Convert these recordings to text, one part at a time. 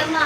ஏமா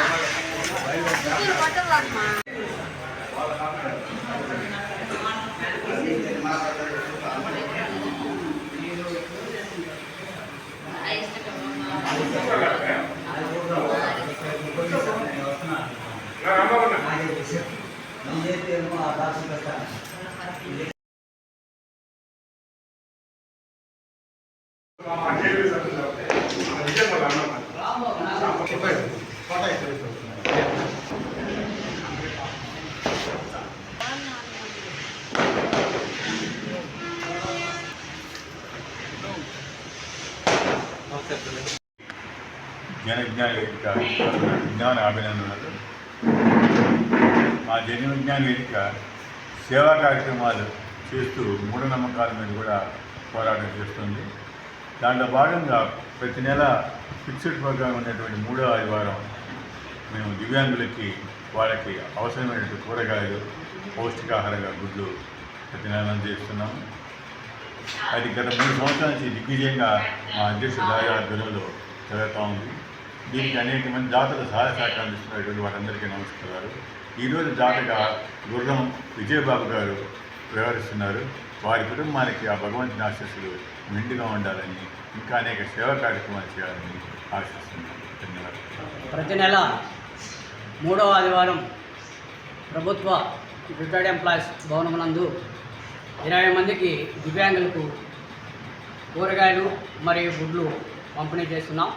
ఇది జన విజ్ఞాన వేదిక విజ్ఞాన అభినందనలు. ఆ జన విజ్ఞాన వేదిక సేవా కార్యక్రమాలు చేస్తూ మూఢనమ్మకాల మీద కూడా పోరాటం చేస్తుంది. దాంట్లో భాగంగా ప్రతి నెల ఫిక్స్డ్ ప్రోగ్రామ్ ఉన్నటువంటి మూడో ఆదివారం మేము దివ్యాంగులకి వాళ్ళకి అవసరమైనటువంటి కూరగాయలు పౌష్టికాహారంగా గుడ్లు ప్రతి నెల అందజేస్తున్నాము. అది గత మూడు సంవత్సరాల నుంచి దిగ్విజయంగా మా అధ్యక్ష దారి ఆధ్వర్యంలో జరుగుతూ ఉంది. దీనికి అనేక మంది దాతలు సహాయ సహకారం ఇస్తున్నటువంటి వారందరికీ నమస్కారాలు. ఈరోజు దాతగా గుర్రం విజయబాబు గారు వ్యవహరిస్తున్నారు. వారి కుటుంబానికి ఆ భగవంతుని ఆశీస్సులు మెండుగా ఉండాలని ఇంకా అనేక సేవా కార్యక్రమాలు చేయాలని ఆశిస్తున్నాను. ధన్యవాదాలు. ప్రతి నెల మూడవ ఆదివారం ప్రభుత్వ రిటైర్డ్ ఎంప్లాయీస్ భవనమునందు ఇరవై మందికి దివ్యాంగులకు కూరగాయలు మరియు గుడ్లు పంపిణీ చేస్తున్నాం.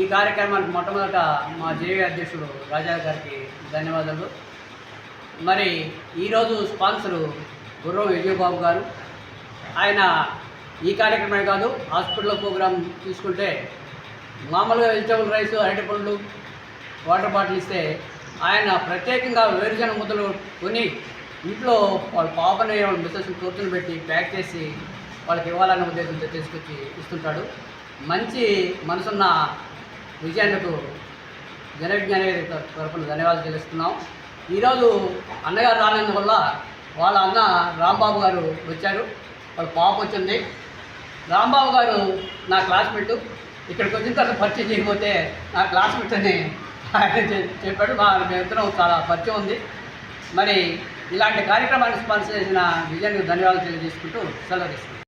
ఈ కార్యక్రమానికి మొట్టమొదట మా జేవీ అధ్యక్షుడు రాజా గారికి ధన్యవాదాలు. మరి ఈరోజు స్పాన్సరు గుర్రం విజయబాబు గారు. ఆయన ఈ కార్యక్రమమే కాదు హాస్పిటల్ ప్రోగ్రాం తీసుకుంటే మామూలుగా వెజిటబుల్ రైస్ అరటి పండ్లు వాటర్ బాటిల్ ఇస్తే ఆయన ప్రత్యేకంగా వేరుజన ముద్దలు కొని ఇంట్లో వాళ్ళ పాపని వాళ్ళ మిస్సెస్ కూర్చొని పెట్టి ప్యాక్ చేసి వాళ్ళకి ఇవ్వాలనే ఉద్దేశంతో తీసుకొచ్చి ఇస్తుంటాడు. మంచి మనసున్న విజయాన్నకు జనవిజ్ఞాన వేదిక తరపున ధన్యవాదాలు తెలుస్తున్నాం. ఈరోజు అన్నగారు రానందువల్ల వాళ్ళ అన్న రాంబాబు గారు వచ్చారు. వాళ్ళ పాప వచ్చింది. రాంబాబు గారు నా క్లాస్మేట్ ఇక్కడికి వచ్చిన తర్వాత పరిచయం చేయకపోతే నా క్లాస్మేట్ అని ఆయన చెప్పాడు. మా మేమిద్దరం చాలా పరిచయం ఉంది. మరి ఇలాంటి కార్యక్రమాన్ని స్పాన్సర్ చేసిన విజయానికి ధన్యవాదాలు తెలియజేసుకుంటూ సెలవు తీసుకుంటాం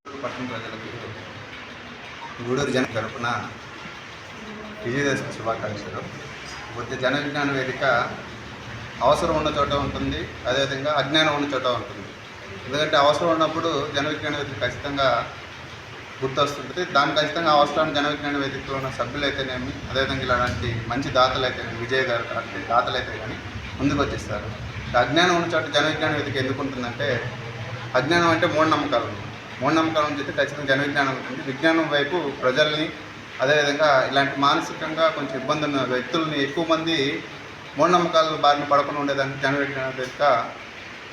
గూడూరు జన తరపున విజయదశమి శుభాకాంక్షలు. బుద్ధి జన విజ్ఞాన వేదిక అవసరం ఉన్న చోట ఉంటుంది అదేవిధంగా అజ్ఞానం ఉన్న చోట ఉంటుంది. ఎందుకంటే అవసరం ఉన్నప్పుడు జనవిజ్ఞాన వేదిక ఖచ్చితంగా గుర్తొస్తుంటుంది. దాని ఖచ్చితంగా అవసరాన్ని జనవిజ్ఞాన వేదికలో ఉన్న సభ్యులైతేనేమి అదేవిధంగా ఇలాంటి మంచి దాతలు అయితే విజయ్ గారు లాంటి దాతలు అయితే కానీ ముందుకు వచ్చేస్తారు. అజ్ఞానం ఉన్న చోట జనవిజ్ఞాన వేదిక ఎందుకు ఉంటుందంటే అజ్ఞానం అంటే మూఢనమ్మకాలు. మూఢనమ్మకాల నుంచి అయితే ఖచ్చితంగా జనవిజ్ఞానం ఉంటుంది. విజ్ఞానం వైపు ప్రజల్ని అదేవిధంగా ఇలాంటి మానసికంగా కొంచెం ఇబ్బంది ఉన్న వ్యక్తుల్ని ఎక్కువ మంది మూఢనమ్మకాల బారిన పడకుండా ఉండేదానికి జన విజ్ఞాన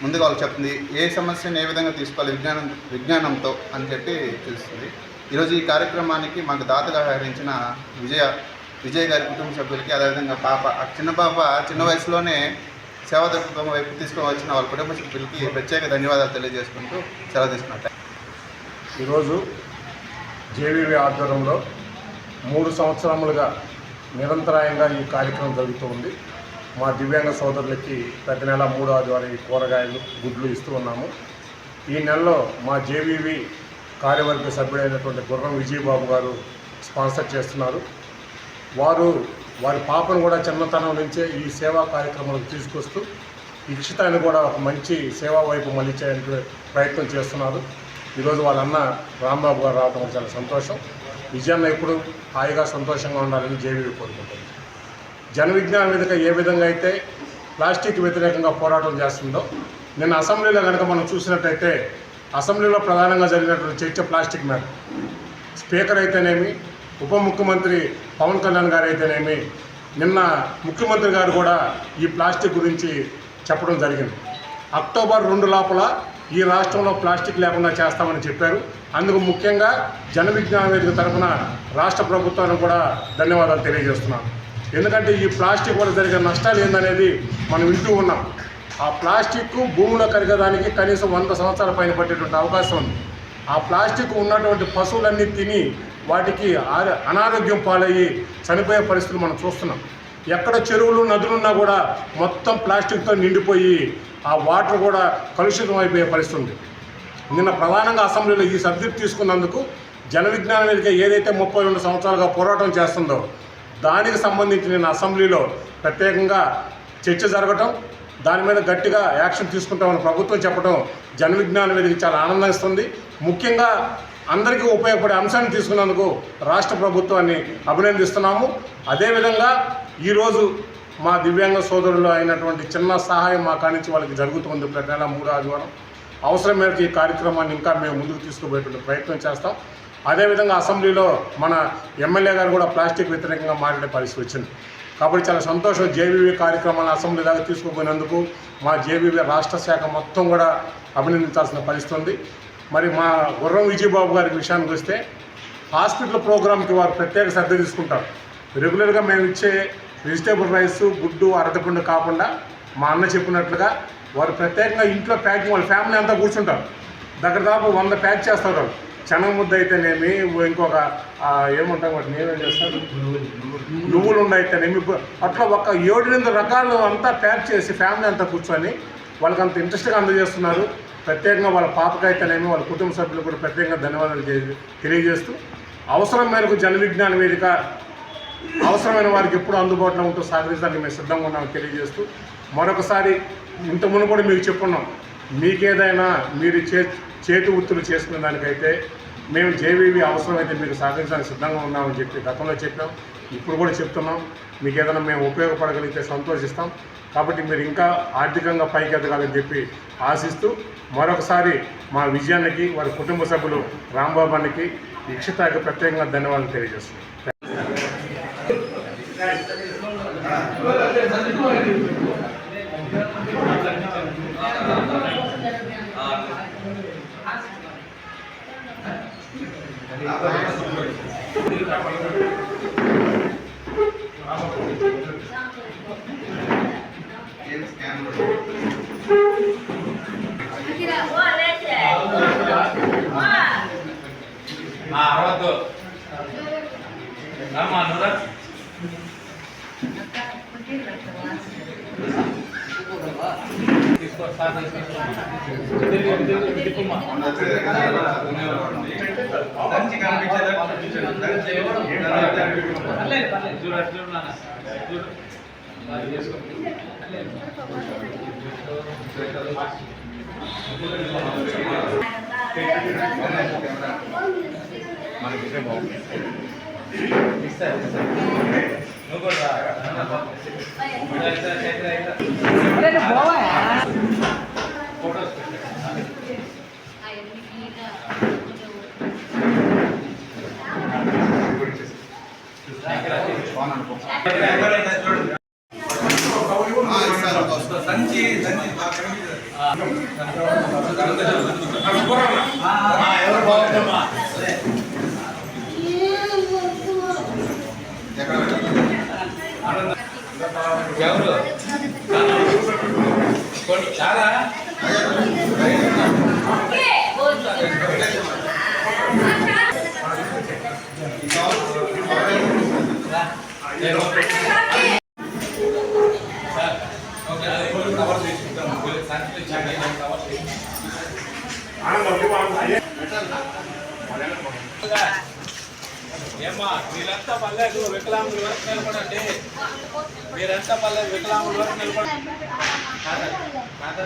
ముందుగా వాళ్ళు చెప్తుంది ఏ సమస్యను ఏ విధంగా తీసుకోవాలి విజ్ఞానం విజ్ఞానంతో అని చెప్పి తెలుస్తుంది. ఈరోజు ఈ కార్యక్రమానికి మాకు దాతగా వ్యవహరించిన విజయ విజయ్ గారి కుటుంబ సభ్యులకి అదేవిధంగా పాప ఆ చిన్న పాప చిన్న వయసులోనే సేవా దృక్పథం వైపు తీసుకొని వచ్చిన వాళ్ళ కుటుంబ సభ్యులకి ప్రత్యేక ధన్యవాదాలు తెలియజేసుకుంటూ సెలవు తీసుకున్నట్టు ఈరోజు జేవీవి ఆధ్వర్యంలో మూడు సంవత్సరములుగా నిరంతరాయంగా ఈ కార్యక్రమం జరుగుతూ ఉంది. మా దివ్యాంగ సోదరులకి ప్రతి నెల మూడో ఆదివారం కూరగాయలు గుడ్లు ఇస్తూ ఉన్నాము. ఈ నెలలో మా జేవీవి కార్యవర్గ సభ్యుడైనటువంటి గుర్రం విజయబాబు గారు స్పాన్సర్ చేస్తున్నారు. వారు వారి పాపను కూడా చిన్నతనం నుంచే ఈ సేవా కార్యక్రమాలకు తీసుకొస్తూ ఇక్షితాన్ని కూడా ఒక మంచి సేవా వైపు మళ్ళించే ప్రయత్నం చేస్తున్నారు. ఈరోజు వాళ్ళ అన్న రాంబాబు గారు రావడం చాలా సంతోషం. విజయాన్ని ఎప్పుడు హాయిగా సంతోషంగా ఉండాలని జేవీ కోరుకుంటుంది. జన విజ్ఞాన వేదిక ఏ విధంగా అయితే ప్లాస్టిక్ వ్యతిరేకంగా పోరాటం చేస్తుందో నిన్న అసెంబ్లీలో కనుక మనం చూసినట్టయితే అసెంబ్లీలో ప్రధానంగా జరిగినటువంటి చర్చ ప్లాస్టిక్ మీద. స్పీకర్ అయితేనేమి ఉప ముఖ్యమంత్రి పవన్ కళ్యాణ్ గారు అయితేనేమి నిన్న ముఖ్యమంత్రి గారు కూడా ఈ ప్లాస్టిక్ గురించి చెప్పడం జరిగింది. అక్టోబర్ రెండు లోపల ఈ రాష్ట్రంలో ప్లాస్టిక్ లేకుండా చేస్తామని చెప్పారు. అందుకు ముఖ్యంగా జన విజ్ఞాన వేదిక తరఫున రాష్ట్ర ప్రభుత్వానికి కూడా ధన్యవాదాలు తెలియజేస్తున్నాను. ఎందుకంటే ఈ ప్లాస్టిక్ వల్ల జరిగే నష్టాలు ఏందనేది మనం వింటూ ఉన్నాం. ఆ ప్లాస్టిక్ భూమిలో కరిగేదానికి కనీసం వంద సంవత్సరాల పైన పట్టేటువంటి అవకాశం ఉంది. ఆ ప్లాస్టిక్ ఉన్నటువంటి పశువులన్నీ తిని వాటికి అనారోగ్యం పాలయ్యి చనిపోయే పరిస్థితులు మనం చూస్తున్నాం. ఎక్కడ చెరువులు నదులున్నా కూడా మొత్తం ప్లాస్టిక్తో నిండిపోయి ఆ వాటర్ కూడా కలుషితం అయిపోయే పరిస్థితి ఉంది నిన్న ప్రధానంగా అసెంబ్లీలో ఈ సబ్జెక్ట్ తీసుకున్నందుకు జన విజ్ఞాన వేదిక ఏదైతే ముప్పై రెండు సంవత్సరాలుగా పోరాటం చేస్తుందో దానికి సంబంధించి నేను అసెంబ్లీలో ప్రత్యేకంగా చర్చ జరగటం దాని మీద గట్టిగా యాక్షన్ తీసుకుంటామని ప్రభుత్వం చెప్పడం జన విజ్ఞాన వేదిక చాలా ఆనందం ఇస్తుంది. ముఖ్యంగా అందరికీ ఉపయోగపడే అంశాన్ని తీసుకున్నందుకు రాష్ట్ర ప్రభుత్వాన్ని అభినందిస్తున్నాము. అదేవిధంగా ఈరోజు మా దివ్యాంగ సోదరులు అయినటువంటి చిన్న సహాయం మా కానించి వాళ్ళకి జరుగుతుంది ప్రతి నెల మూడు ఆదివారం. అవసరం మేరకు ఈ కార్యక్రమాన్ని ఇంకా మేము ముందుకు తీసుకుపోయేటువంటి ప్రయత్నం చేస్తాం. అదేవిధంగా అసెంబ్లీలో మన ఎమ్మెల్యే గారు కూడా ప్లాస్టిక్ వ్యతిరేకంగా మాట్లాడే పరిస్థితి వచ్చింది. కాబట్టి చాలా సంతోషం. జేబీవీ కార్యక్రమాన్ని అసెంబ్లీ దాకా తీసుకుపోయినందుకు మా జేబీవీ రాష్ట్ర శాఖ మొత్తం కూడా అభినందించాల్సిన పరిస్థితి ఉంది. మరి మా గుర్రం విజయబాబు గారికి విషయానికి వస్తే హాస్పిటల్ ప్రోగ్రామ్కి వారు ప్రత్యేక శ్రద్ధ తీసుకుంటారు. రెగ్యులర్గా మేము ఇచ్చే వెజిటేబుల్ రైస్ గుడ్డు అరటిపండు కాకుండా మా అన్న చెప్పినట్లుగా వారు ప్రత్యేకంగా ఇంట్లో ప్యాకింగ్ వాళ్ళ ఫ్యామిలీ అంతా కూర్చుంటారు. దగ్గర దాపు వంద ప్యాక్ చేస్తారు వాళ్ళు. ముద్ద అయితేనేమి ఇంకొక ఆ, ఏముంటాం వాటిని ఏమేమి చేస్తారు? నువ్వులు ఉండయితేనేమి అట్లా ఒక ఏడు ఎనిమిది రకాలు అంతా ప్యాక్ చేసి ఫ్యామిలీ అంతా కూర్చొని వాళ్ళకి అంత ఇంట్రెస్ట్గా అందజేస్తున్నారు. ప్రత్యేకంగా వాళ్ళ పాపకైతేనేమి వాళ్ళ కుటుంబ సభ్యులు కూడా ప్రత్యేకంగా ధన్యవాదాలు తెలియజేస్తూ అవసరం మేరకు జన విజ్ఞాన వేదిక అవసరమైన వారికి ఎప్పుడు అందుబాటులో ఉంటూ సహకరించడానికి మేము సిద్ధంగా ఉన్నామని తెలియజేస్తూ మరొకసారి ఇంత ముందు కూడా మీకు చెప్పున్నాం మీకేదైనా మీరు చే చేతి వృత్తులు చేసుకునే దానికైతే మేము జేవీవి అవసరమైతే మీకు సహకరించడానికి సిద్ధంగా ఉన్నామని చెప్పి గతంలో చెప్పాం. ఇప్పుడు కూడా చెప్తున్నాం. మీకు ఏదైనా మేము ఉపయోగపడగలిగితే సంతోషిస్తాం. కాబట్టి మీరు ఇంకా ఆర్థికంగా పైకి ఎదగాలని చెప్పి ఆశిస్తూ మరొకసారి మా విజయానికి వారి కుటుంబ సభ్యులు రాంబాబానికి ఇక్షితాకి ప్రత్యేకంగా ధన్యవాదాలు తెలియజేస్తున్నాం. ఏం Leceh. Wah. అరవద్దు. అమ్మా నువ్వు తీసుకో సార్ సంచి కనిపించేటట్టు చూడు అట్లా ఉన్నానా చూడు. నువ్వు కూడా రా. ఇట్లా, ఇట్లా, ఇట్లా, ఇట్లా. ఫోటోస్ పెట్టు. సంచి సంచి ఎవరు? బాగుందమ్మా ఎవరు కొన్ని చాలా నేను వికలాంగుల వరకు నిలబడండి మీరంతా పల్లె వికలాంగుల వరకు నిలబడండి కాదా? కాదా?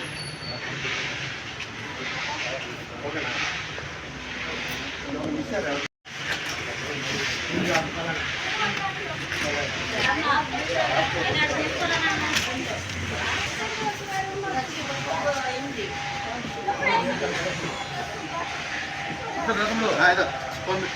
తిన్నా ఆ, ఇదో, పంపి.